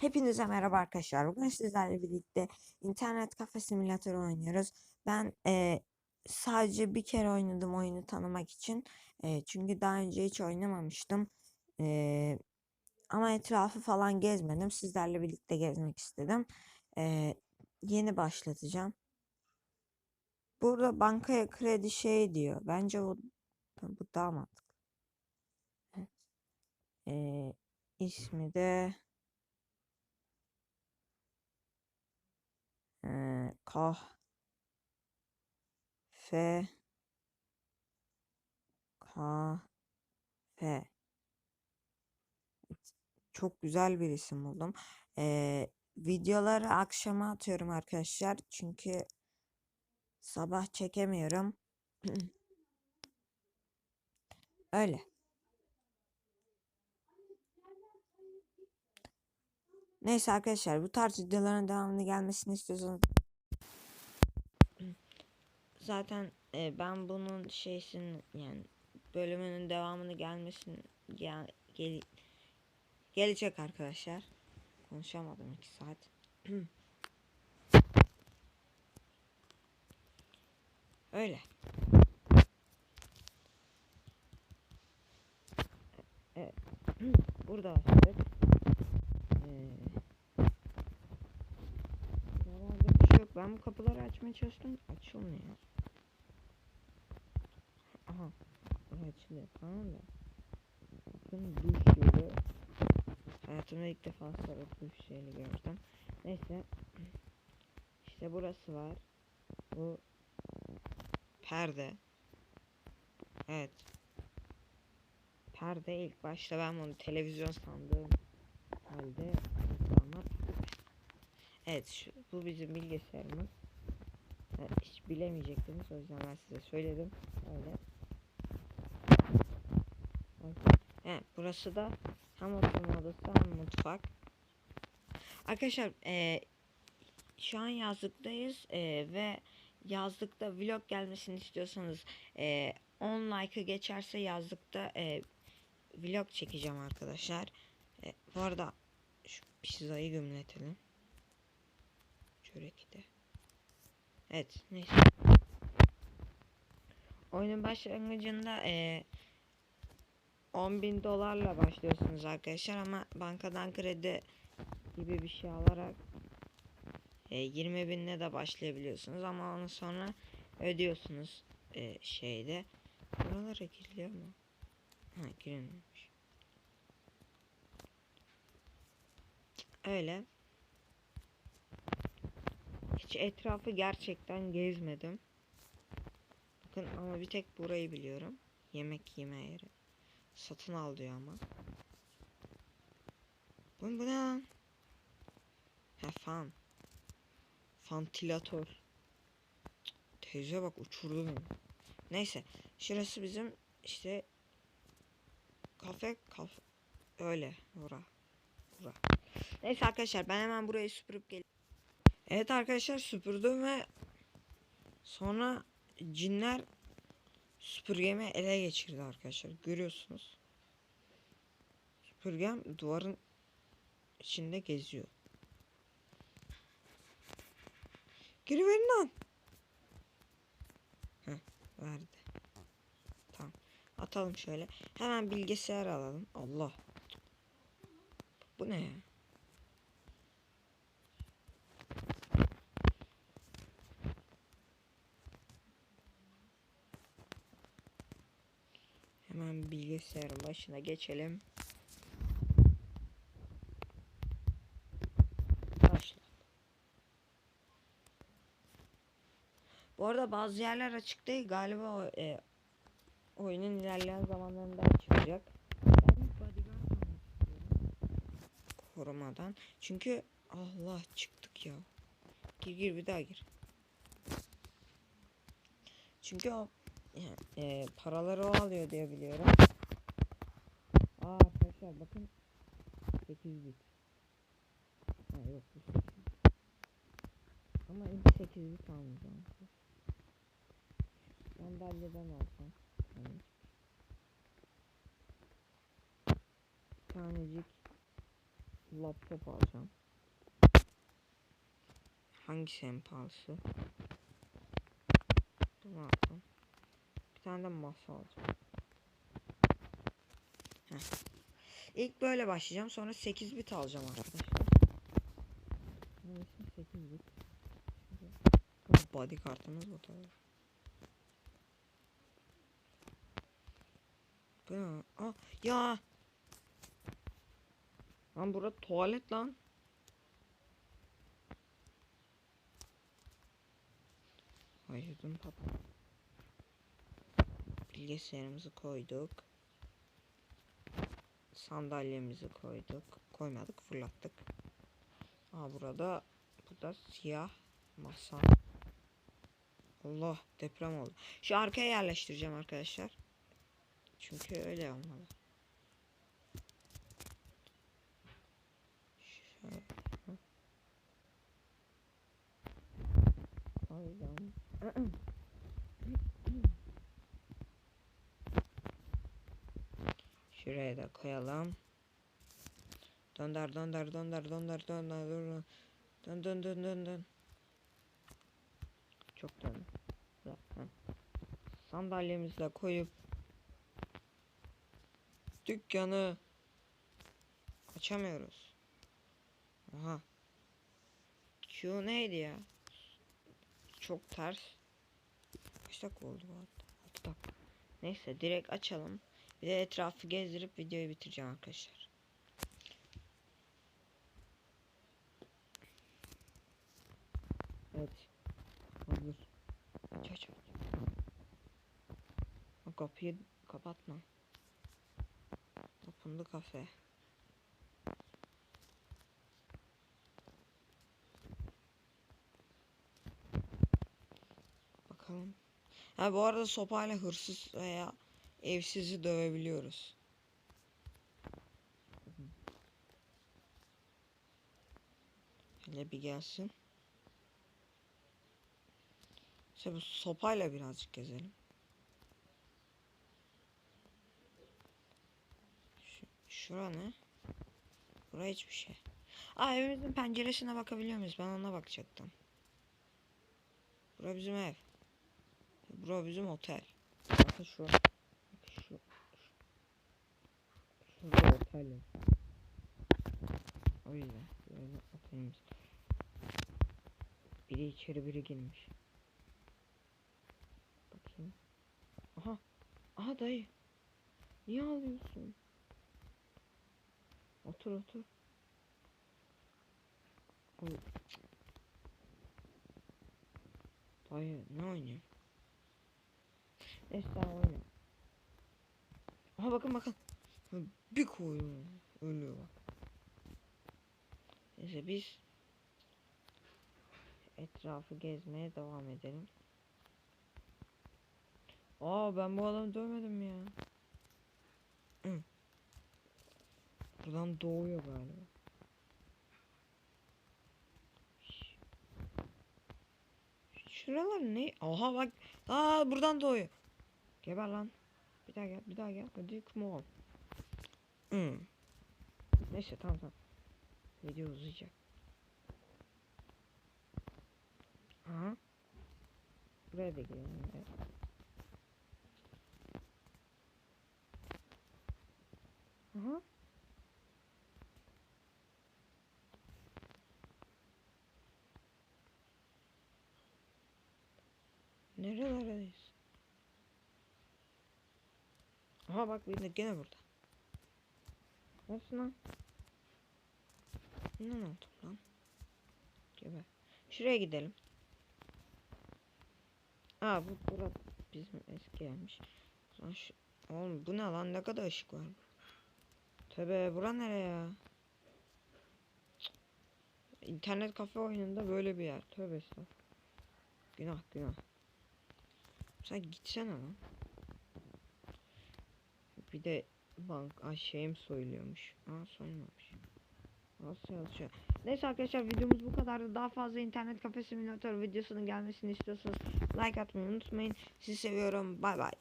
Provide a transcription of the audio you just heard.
Hepinize merhaba arkadaşlar. Bugün sizlerle birlikte internet kafe simülatörü oynuyoruz. Ben eee, sadece bir kere oynadım oyunu tanımak için. Eee, çünkü daha önce hiç oynamamıştım. Eee, ama etrafı falan gezmedim. Sizlerle birlikte gezmek istedim. Eee, yeni başlatacağım. Burada bankaya kredi şey diyor. Bence bu, bu daha mantıklı. Eee, ismi de Eee kahve kahve çok güzel bir isim buldum. Eee, videoları akşama atıyorum arkadaşlar. Çünkü sabah çekemiyorum. Öyle. Neyse arkadaşlar bu tarz videoların devamını gelmesini istiyorsanız zaten e, ben bunun şeysin yani bölümünün devamını gelmesin gel, gel, gelecek arkadaşlar. Konuşamadım iki saat. Öyle. Evet. Burada başladık. Ee, Herhalde bir şey yok. Ben bu kapıları açmaya çalıştım. Açılmıyor. Aha. Açılıyor. Tamam da. Bakın duş yolu. Hayatımda ilk defa sonra duş şeyini gördüm. Neyse. İşte burası var. Bu perde. Evet. Perde ilk başta ben bunu televizyon sandığım halde bana Evet şu, bu bizim bilgisayarımız. Ha, hiç bilemeyecektiniz o yüzden ben size söyledim. Öyle. Evet burası da hem oturma odası hem mutfak. Arkadaşlar e, şu an yazlıktayız e, ve yazlıkta vlog gelmesini istiyorsanız e, 10 like'ı geçerse yazlıkta e, vlog çekeceğim arkadaşlar. E, bu arada şu pizzayı gümletelim. Çörek. Evet neyse. Oyunun başlangıcında e, 10 bin dolarla başlıyorsunuz arkadaşlar ama bankadan kredi gibi bir şey alarak e, 20 binle de başlayabiliyorsunuz ama onu sonra ödüyorsunuz e, şeyde. Buralara giriliyor mu? Ha girilmemiş. Öyle. Hiç etrafı gerçekten gezmedim. Bakın ama bir tek burayı biliyorum. Yemek yeme yeri. Satın al diyor ama. Bu, ne lan? Ha fan. Fantilatör. Teyze bak uçurdu beni. Neyse. Şurası bizim işte kafe kafe öyle bura. Bura. Neyse arkadaşlar ben hemen burayı süpürüp gel. Evet arkadaşlar süpürdüm ve sonra cinler süpürgemi ele geçirdi arkadaşlar. Görüyorsunuz. Süpürgem duvarın içinde geziyor. Geri verin lan. Heh, verdi. Tamam. Atalım şöyle. Hemen bilgisayar alalım. Allah. Bu ne ya? Hemen bilgisayarın başına geçelim. Başla. Bu arada bazı yerler açık değil galiba e, oyunun ilerleyen zamanlarında istiyorum. Korumadan. Çünkü Allah çıktık ya. Gir gir bir daha gir. Çünkü o e, paraları o alıyor diye biliyorum. Arkadaşlar bakın 8 bit. Ha yok bu 8 bit. Ama ilk 8 bit almayacağım. Sandalyeden alsam. Yani. Tanecik laptop alacağım. Hangisi en pahalısı? Bunu alacağım. Bir tane de masa alacağım. Heh. İlk böyle başlayacağım. Sonra 8 bit alacağım arkadaşlar. İsmi 8 bit. Body kartımız bu tabii. Bu? Aa, ya. Lan burası tuvalet lan. Hayırdım papa. Bilgisayarımızı koyduk. Sandalyemizi koyduk. Koymadık, fırlattık. Aa burada burada siyah masa. Allah deprem oldu. Şu arkaya yerleştireceğim arkadaşlar. Çünkü öyle olmalı. Şöyle. Aynen. Şuraya da koyalım. Dönder dönder dönder dönder dönder dönder dön dön dön dön dön. Çok dön. De koyup dükkanı açamıyoruz. Aha. Q neydi ya? Çok ters. Kaç dakika oldu bu arada? 6 dakika. Neyse direkt açalım. Bir de etrafı gezdirip videoyu bitireceğim arkadaşlar. Evet. Hazır. Aç kapıyı kapatma. The cafe. Bakalım. Ha bu arada sopayla hırsız veya evsizi dövebiliyoruz. Hele bir gelsin. İşte bu sopayla birazcık gezelim. Şu, şura ne? Bura hiçbir şey. Aa evimizin penceresine bakabiliyor muyuz? Ben ona bakacaktım. Bura bizim ev. Bura bizim otel. Bakın şu. şu. Var. O yüzden böyle otelimiz. Biri içeri biri girmiş. Bakayım. Aha. Aha dayı. Niye ağlıyorsun? Otur otur. Oy. Dayı ne oynuyor? Neyse oynuyor. Aha bakın bakın. Bir koyuyor. Ölüyor. Neyse biz etrafı gezmeye devam edelim. Aa ben bu adamı dövmedim ya. Hı. Buradan doğuyor galiba. Şuralar ne? Aha bak. Aa buradan doğuyor. Geber lan. Bir daha gel, bir daha gel. Hadi come Hı. Neyse tamam tamam. Video uzayacak. Aha. Buraya da girelim. Evet. Aha. Nerelerdeyiz? Aha bak de gene burada. Nasıl lan? Ne oldu lan? Geber. Şuraya gidelim. Aa bu bura bizim eski yermiş. Lan şu... Oğlum bu ne lan ne kadar ışık var. Tövbe bura nereye ya? İnternet kafe oyununda böyle bir yer. Tövbe estağfurullah. Günah günah. Sen gitsene lan. Bir de bank ay şeyim soyuluyormuş. Aa soyulmamış. Nasıl yazıyor? Neyse arkadaşlar videomuz bu kadardı. Daha fazla internet kafe simülatör videosunun gelmesini istiyorsanız like atmayı unutmayın. Sizi seviyorum. Bay bay.